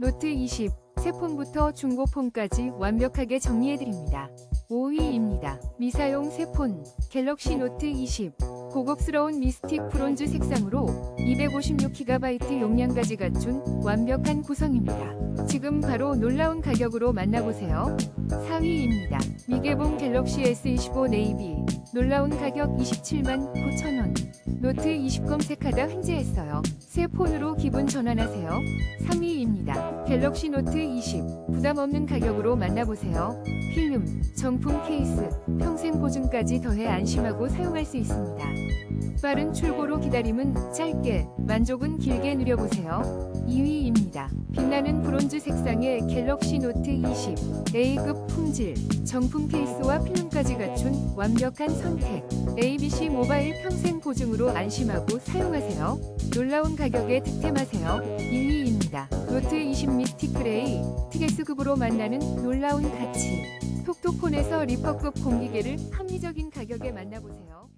노트 20, 새 폰부터 중고폰까지 완벽하게 정리해드립니다. 5위입니다. 미사용 새 폰, 갤럭시 노트 20. 고급스러운 미스틱 브론즈 색상으로 256GB 용량까지 갖춘 완벽한 구성입니다. 지금 바로 놀라운 가격으로 만나보세요. 4위입니다. 미개봉 갤럭시 S25 네이비. 놀라운 가격 27만 9천원. 노트 20 검색하다 횡재했어요. 새 폰으로 기분 전환하세요. 3위입니다. 갤럭시 노트 20. 부담 없는 가격으로 만나보세요. 필름, 정품 케이스, 평생 보증까지 더해 안심하고 사용할 수 있습니다. 빠른 출고로 기다림은 짧게, 만족은 길게 누려보세요. 2위입니다. 빛나는 브론즈 색상의 갤럭시 노트 20. A급 품질, 정품 케이스와 필름까지 갖춘 완벽한 선택. ABC 모바일 평생 보증으로 안심하고 사용하세요. 놀라운 가격에 득템하세요. 1위입니다. 노트 20 미스틱 그레이, 티게스급으로 만나는 놀라운 가치. 톡톡폰에서 리퍼급 공기계를 합리적인 가격에 만나보세요.